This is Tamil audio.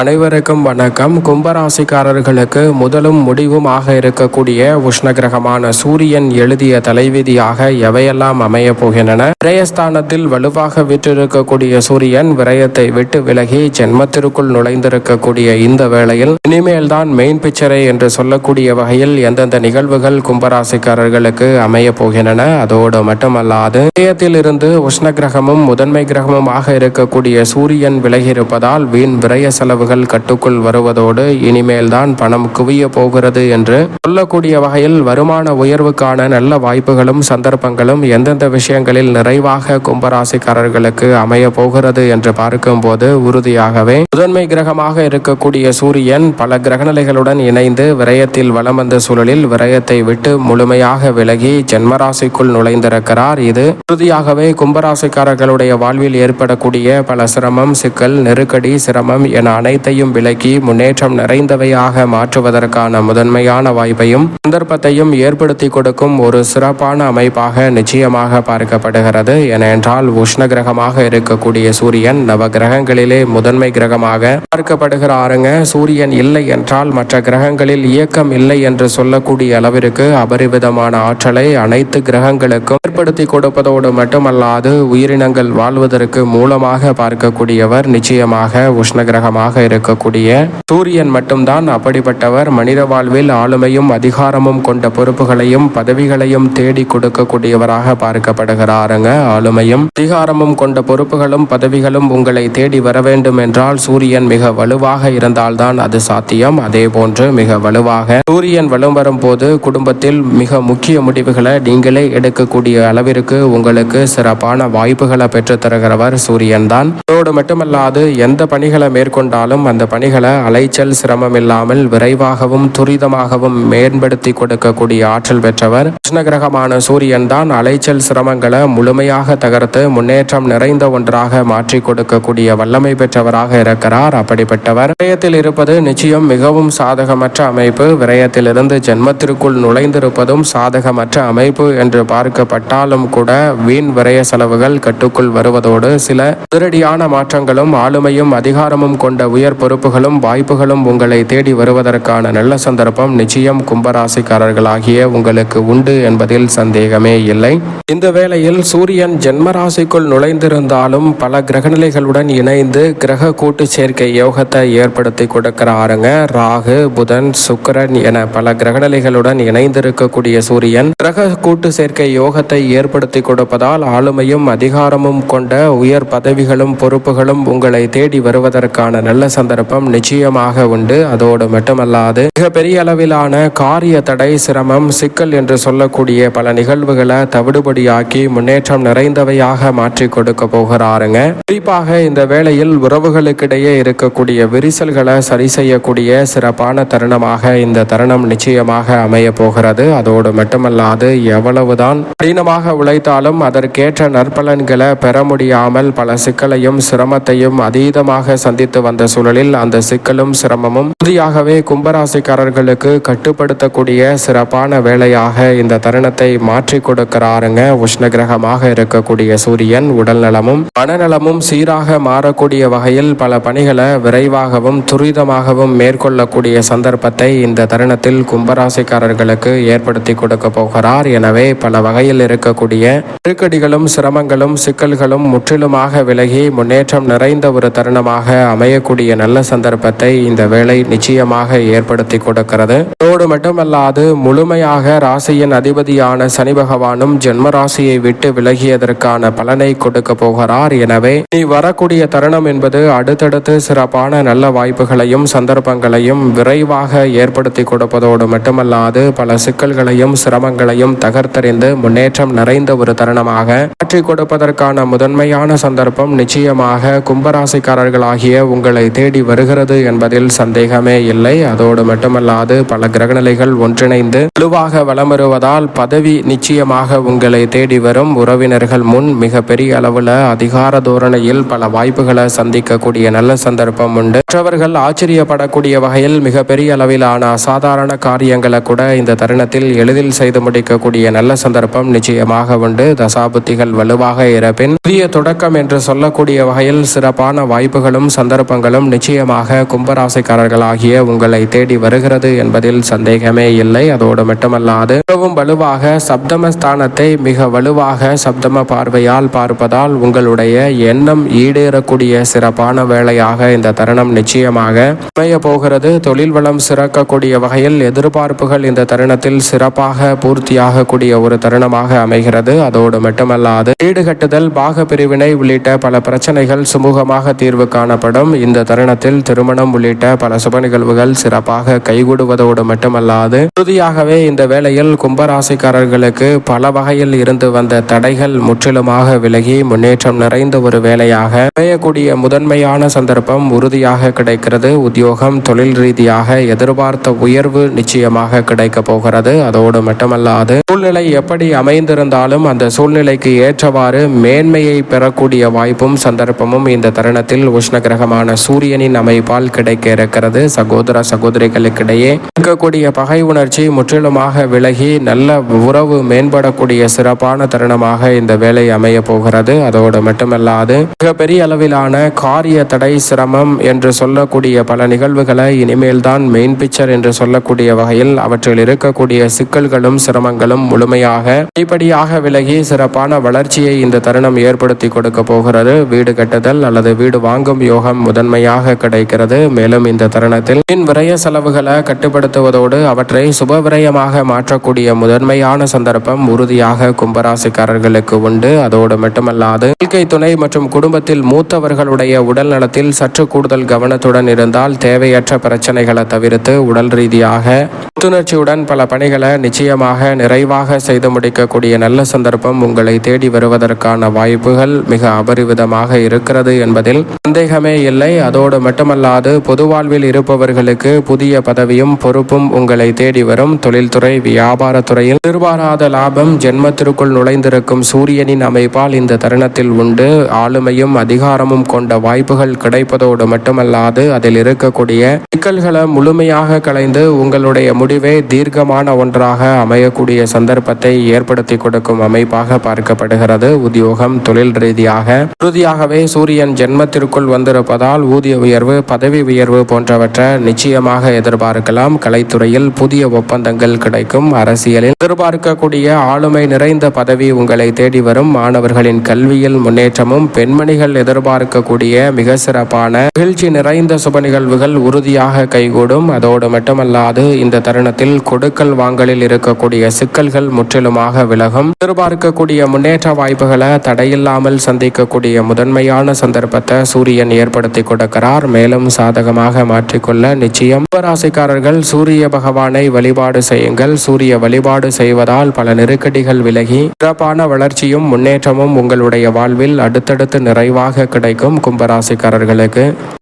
அனைவருக்கும் வணக்கம். கும்பராசிக்காரர்களுக்கு முதலும் முடிவுமாக இருக்கக்கூடிய உஷ்ணகிரகமான சூரியன் எழுதிய தலைவிதியாக எவையெல்லாம் அமைய போகின்றன? விரயஸ்தானத்தில் வலுவாக விற்றிருக்கக்கூடிய சூரியன் விரயத்தை விட்டு விலகி ஜென்மத்திற்குள் நுழைந்திருக்கக்கூடிய இந்த வேளையில் இனிமேல் தான் மெயின் பிக்சரை என்று சொல்லக்கூடிய வகையில் எந்தெந்த நிகழ்வுகள் கும்பராசிக்காரர்களுக்கு அமைய போகின்றன? அதோடு மட்டுமல்லாது விரயத்தில் இருந்து உஷ்ண கிரகமும் முதன்மை கிரகமுமாக இருக்கக்கூடிய சூரியன் விலகியிருப்பதால் வீண் விரய செலவு செலவுகள் கட்டுக்குள் வருவதோடு இனிமேல் தான் பணம் குவிய போகிறது என்று சொல்லக்கூடிய வகையில் வருமான உயர்வுக்கான நல்ல வாய்ப்புகளும் சந்தர்ப்பங்களும் எந்தெந்த விஷயங்களில் நிறைவாக கும்பராசிக்காரர்களுக்கு அமைய போகிறது என்று பார்க்கும்போது உறுதியாகவே முதன்மை கிரகமாக இருக்கக்கூடிய சூரியன் பல கிரகநிலைகளுடன் இணைந்து விரயத்தில் வலம் வந்த சூழலில் விரயத்தை விட்டு முழுமையாக விலகி ஜென்மராசிக்குள் நுழைந்திருக்கிறார். இது உறுதியாகவே கும்பராசிக்காரர்களுடைய வாழ்வில் ஏற்படக்கூடிய பல சிரமம் சிக்கல் நெருக்கடி சிரமம் என அனைத்தையும் விலக்கி முன்னேற்றம் நிறைந்தவையாக மாற்றுவதற்கான முதன்மையான வாய்ப்பையும் சந்தர்ப்பத்தையும் ஏற்படுத்தி கொடுக்கும் ஒரு சிறப்பான அமைப்பாக நிச்சயமாக பார்க்கப்படுகிறது. ஏனென்றால் உஷ்ண கிரகமாக இருக்கக்கூடிய சூரியன் நவ கிரகங்களிலே முதன்மை கிரகமாக பார்க்கப்படுகிறாருங்க சூரியன் இல்லை என்றால் மற்ற கிரகங்களில் இயக்கம் இல்லை என்று சொல்லக்கூடிய அளவிற்கு அபரிவிதமான ஆற்றலை அனைத்து கிரகங்களுக்கும் ஏற்படுத்தி கொடுப்பதோடு மட்டுமல்லாது உயிரினங்கள் வாழ்வதற்கு மூலமாக பார்க்கக்கூடியவர் நிச்சயமாக உஷ்ண கிரகமாக இருக்கக்கூடிய சூரியன் மட்டும்தான் அப்படிப்பட்டவர். மனித வாழ்வில் ஆளுமையும் அதிகாரமும் கொண்ட பொறுப்புகளையும் பதவிகளையும் தேடி கொடுக்கக்கூடியவராக பார்க்கப்படுகிறாருங்க. ஆளுமையும் அதிகாரமும் கொண்ட பொறுப்புகளும் பதவிகளும் உங்களை தேடி வர வேண்டும் என்றால் சூரியன் மிக வலுவாக இருந்தால்தான் அது சாத்தியம். அதே போன்று மிக வலுவாக சூரியன் வலம் வரும்போது குடும்பத்தில் மிக முக்கிய முடிவுகளை நீங்களே எடுக்கக்கூடிய அளவிற்கு உங்களுக்கு சிறப்பான வாய்ப்புகளை பெற்றுத் தருகிறவர் சூரியன் தான் அதோடு மட்டுமல்லாது எந்த பணிகளை மேற்கொண்டாலும் அந்த பணிகளை அலைச்சல் சிரமம் இல்லாமல் விரைவாகவும் துரிதமாகவும் மேம்படுத்தி கொடுக்கக்கூடிய ஆற்றல் பெற்றவர். கிருஷ்ணகிரகமான சூரியன் தான் அலைச்சல் சிரமங்களை முழுமையாக தகர்த்து முன்னேற்றம் நிறைந்த ஒன்றாக மாற்றி கொடுக்கக்கூடிய வல்லமை பெற்றவராக இருக்கிறார். அப்படிப்பட்டவர் விரயத்தில் இருப்பது நிச்சயம் மிகவும் சாதகமற்ற அமைப்பு. விரயத்திலிருந்து ஜென்மத்திற்குள் நுழைந்திருப்பதும் சாதகமற்ற அமைப்பு என்று பார்க்கப்பட்டாலும் கூட வீண் விரய செலவுகள் கட்டுக்குள் வருவதோடு சில அதிரடியான மாற்றங்களும் ஆளுமையும் அதிகாரமும் கொண்ட உயர் பொறுப்புகளும் வாய்ப்புகளும் உங்களை தேடி வருவதற்கான நல்ல சந்தர்ப்பம் நிச்சயம் கும்பராசிக்காரர்களாகிய உங்களுக்கு உண்டு என்பதில் சந்தேகமே இல்லை. இந்த வேளையில் சூரியன் ஜென்மராசிக்குள் நுழைந்திருந்தாலும் பல கிரகநிலைகளுடன் இணைந்து கிரக கூட்டு சேர்க்கை யோகத்தை ஏற்படுத்தி கொடுக்கிறாருங்க. ராகு புதன் சுக்கிரன் என பல கிரகநிலைகளுடன் இணைந்திருக்கக்கூடிய சூரியன் கிரக கூட்டு சேர்க்கை யோகத்தை ஏற்படுத்தி கொடுப்பதால் ஆளுமையும் அதிகாரமும் கொண்ட உயர் பதவிகளும் பொறுப்புகளும் உங்களை தேடி வருவதற்கான நல்ல சந்தர்ப்பம் நிச்சயமாக உண்டு. அதோடு மட்டுமல்லாது மிக பெரிய அளவிலான காரிய தடை சிரமம் சிக்கல் என்று சொல்லக்கூடிய பல நிகழ்வுகளை தவிடுபடியாக்கி முன்னேற்றம் நிறைந்தவையாக மாற்றி கொடுக்க போகிறாருங்க. குறிப்பாக இந்த வேளையில் உறவுகளுக்கிடையே இருக்கக்கூடிய விரிசல்களை சரி செய்யக்கூடிய சிறப்பான தருணமாக இந்த தருணம் நிச்சயமாக அமைய போகிறது. அதோடு மட்டுமல்லாது எவ்வளவுதான் கடினமாக உழைத்தாலும் அதற்கேற்ற நற்பலன்களை பெற முடியாமல் பல சிக்கலையும் சிரமத்தையும் அதீதமாக சந்தித்து வந்த சூழலில் அந்த சிக்கலும் சிரமமும் உறுதியாகவே கும்பராசிக்காரர்களுக்கு கட்டுப்படுத்தக்கூடிய சிறப்பான வேலையாக இந்த தருணத்தை மாற்றி கொடுக்கிறாருங்க. உஷ்ண கிரகமாக இருக்கக்கூடிய சூரியன் உடல் நலமும் மனநலமும் சீராக மாறக்கூடிய வகையில் பல பணிகளை விரைவாகவும் துரிதமாகவும் மேற்கொள்ளக்கூடிய சந்தர்ப்பத்தை இந்த தருணத்தில் கும்பராசிக்காரர்களுக்கு ஏற்படுத்தி கொடுக்க போகிறார். எனவே பல வகையில் இருக்கக்கூடிய நெருக்கடிகளும் சிரமங்களும் சிக்கல்களும் முற்றிலுமாக விலகி முன்னேற்றம் நிறைந்த ஒரு தருணமாக அமையக்கூடிய நல்ல சந்தர்ப்பத்தை இந்த வேலை நிச்சயமாக ஏற்படுத்தி கொடுக்கிறது. அதோடு மட்டுமல்லாது முழுமையாக ராசியின் அதிபதியான சனி பகவானும் ஜென்ம ராசியை விட்டு விலகியதற்கான பலனை கொடுக்க போகிறார். எனவே நீ வரக்கூடிய தருணம் என்பது அடுத்தடுத்து சிறப்பான நல்ல வாய்ப்புகளையும் சந்தர்ப்பங்களையும் விரைவாக ஏற்படுத்தி கொடுப்பதோடு மட்டுமல்லாது பல சிக்கல்களையும் சிரமங்களையும் தகர்த்தறிந்து முன்னேற்றம் நிறைந்த ஒரு தருணமாக மாற்றி கொடுப்பதற்கான முதன்மையான சந்தர்ப்பம் நிச்சயமாக கும்பராசிக்காரர்களாகிய உங்களை தேடி வருகிறது என்பதில் சந்தேகமே இல்லை. அதோடு மட்டுமல்லாது பல கிரகநிலைகள் ஒன்றிணைந்து வலுவாக வலம் வருவதால் பதவி நிச்சயமாக உங்களை தேடி வரும். உறவினர்கள் முன் மிக பெரிய அளவில் அதிகார தோரணையில் பல வாய்ப்புகளை சந்திக்கக்கூடிய நல்ல சந்தர்ப்பம் உண்டு. மற்றவர்கள் ஆச்சரியப்படக்கூடிய வகையில் மிக பெரிய அளவிலான அசாதாரண காரியங்களை கூட இந்த தருணத்தில் எளிதில் செய்து முடிக்கக்கூடிய நல்ல சந்தர்ப்பம் நிச்சயமாக உண்டு. தசாபுத்திகள் வலுவாக இருப்பின் புதிய தொடக்கம் என்று சொல்லக்கூடிய வகையில் சிறப்பான வாய்ப்புகளும் சந்தர்ப்பங்களும் நிச்சயமாக நிச்சயமாக கும்பராசிக்காரர்களாகிய உங்களை தேடி வருகிறது என்பதில் சந்தேகமே இல்லை. அதோடு மட்டுமல்லாது மிகவும் வலுவாக சப்தமஸ்தானத்தை மிக வலுவாக சப்தம பார்வையால் பார்ப்பதால் உங்களுடைய எண்ணம் ஈடேறக்கூடிய சிறப்பான வேளையாக இந்த தருணம் நிச்சயமாக அமைய போகிறது. தொழில் வளம் சிறக்கக்கூடிய வகையில் எதிர்பார்ப்புகள் இந்த தருணத்தில் சிறப்பாக பூர்த்தியாகக்கூடிய ஒரு தருணமாக அமைகிறது. அதோடு மட்டுமல்லாது வீடு கட்டுதல் பாக பிரிவினை உள்ளிட்ட பல பிரச்சனைகள் சுமூகமாக தீர்வு காணப்படும். இந்த தருணத்தில் திருமணம் உள்ளிட்ட பல சுப நிகழ்வுகள் சிறப்பாக கைகூடுவதோடு மட்டுமல்லாது உறுதியாகவே இந்த வேளையில் கும்பராசிக்காரர்களுக்கு பல வகையில் இருந்து வந்த தடைகள் முற்றிலுமாக விலகி முன்னேற்றம் நிறைந்த ஒரு வேலையாக அமையக்கூடிய முதன்மையான சந்தர்ப்பம் உறுதியாக கிடைக்கிறது. உத்தியோகம் தொழில் ரீதியாக எதிர்பார்த்த உயர்வு நிச்சயமாக கிடைக்க போகிறது. அதோடு மட்டுமல்லாது சூழ்நிலை எப்படி அமைந்திருந்தாலும் அந்த சூழ்நிலைக்கு ஏற்றவாறு மேன்மையை பெறக்கூடிய வாய்ப்பும் சந்தர்ப்பமும் இந்த தருணத்தில் உஷ்ண கிரகமான சூரியனின் அமைப்பால் கிடைக்க இருக்கிறது. சகோதர சகோதரிகளுக்கிடையே இருக்கக்கூடிய பகை உணர்ச்சி முற்றிலுமாக விலகி நல்ல உறவு மேம்படக்கூடிய சிறப்பான தருணமாக இந்த வேலை அமைய போகிறது. அதோடு மட்டுமல்லாது மிகப்பெரிய அளவிலான காரிய தடை சிரமம் என்று சொல்லக்கூடிய பல நிகழ்வுகளை இனிமேல் தான் மெயின் பிக்சர் என்று சொல்லக்கூடிய வகையில் அவற்றில் இருக்கக்கூடிய சிக்கல்களும் சிரமங்களும் முழுமையாக படிப்படியாக விலகி சிறப்பான வளர்ச்சியை இந்த தருணம் ஏற்படுத்தி கொடுக்க போகிறது. வீடு கட்டுதல் அல்லது வீடு வாங்கும் யோகம் முதன்மையாக கிடைக்கிறது. மேலும் இந்த தருணத்தில் மின் விரய செலவுகளை கட்டுப்படுத்துவதோடு அவற்றை சுப விரயமாக மாற்றக்கூடிய முதன்மையான சந்தர்ப்பம் உறுதியாக கும்பராசிக்காரர்களுக்கு உண்டு. அதோடு மட்டுமல்லாது வாழ்க்கை துணை மற்றும் குடும்பத்தில் மூத்தவர்களுடைய உடல் நலத்தில் சற்று கூடுதல் கவனத்துடன் இருந்தால் தேவையற்ற பிரச்சனைகளை தவிர்த்து உடல் ரீதியாக புத்துணர்ச்சியுடன் பல பணிகளை நிச்சயமாக நிறைவாக செய்து முடிக்கக்கூடிய நல்ல சந்தர்ப்பம் உங்களை தேடி வருவதற்கான வாய்ப்புகள் மிக அபரிவிதமாக இருக்கிறது என்பதில் சந்தேகமே இல்லை. அதோடு மட்டுமல்லாது பொது வாழ்வில் இருப்பவர்களுக்கு புதிய பதவியும் பொறுப்பும் உங்களை தேடி வரும் தொழில்துறை வியாபாரத்துறையில். எதிர்பாராத லாபம் ஜென்மத்திற்குள் நுழைந்திருக்கும் சூரியனின் அமைப்பால் இந்த தருணத்தில் உண்டு. ஆளுமையும் அதிகாரமும் கொண்ட வாய்ப்புகள் கிடைப்பதோடு மட்டுமல்லாது அதில் இருக்கக்கூடிய சிக்கல்களை முழுமையாக களைந்து உங்களுடைய முடிவே தீர்க்கமான ஒன்றாக அமையக்கூடிய சந்தர்ப்பத்தை ஏற்படுத்தி கொடுக்கும் அமைப்பாக பார்க்கப்படுகிறது. உத்தியோகம் தொழில் ரீதியாக. உறுதியாகவே சூரியன் ஜென்மத்திற்குள் வந்திருப்பதால் ஊதிய உயர்வு பதவி உயர்வு போன்றவற்றை நிச்சயமாக எதிர்பார்க்கலாம். கலைத்துறையில் புதிய ஒப்பந்தங்கள் கிடைக்கும். அரசியலில் எதிர்பார்க்கக்கூடிய ஆளுமை நிறைந்த பதவி உங்களை தேடி வரும். மாணவர்களின் கல்வியில் முன்னேற்றமும் பெண்மணிகள் எதிர்பார்க்கக்கூடிய மிக சிறப்பான மகிழ்ச்சி நிறைந்த சுப நிகழ்வுகள் உறுதியாக கைகூடும். அதோடு மட்டுமல்லாது இந்த தருணத்தில் கொடுக்கல் வாங்கலில் இருக்கக்கூடிய சிக்கல்கள் முற்றிலுமாக விலகும். எதிர்பார்க்கக்கூடிய முன்னேற்ற வாய்ப்புகளை தடையில்லாமல் சந்திக்கக்கூடிய முதன்மையான சந்தர்ப்பத்தை சூரியன் ஏற்படுத்தி கொடுக்கிறார் மேலும் சாதகமாக மாற்றிக்கொள்ள நிச்சயம். கும்பராசிக்காரர்கள் சூரிய பகவானை வழிபாடு செய்யுங்கள். சூரிய வழிபாடு செய்வதால் பல நெருக்கடிகள் விலகி சிறப்பான வளர்ச்சியும் முன்னேற்றமும் உங்களுடைய வாழ்வில் அடுத்தடுத்து நிறைவாக கிடைக்கும் கும்பராசிக்காரர்களுக்கு.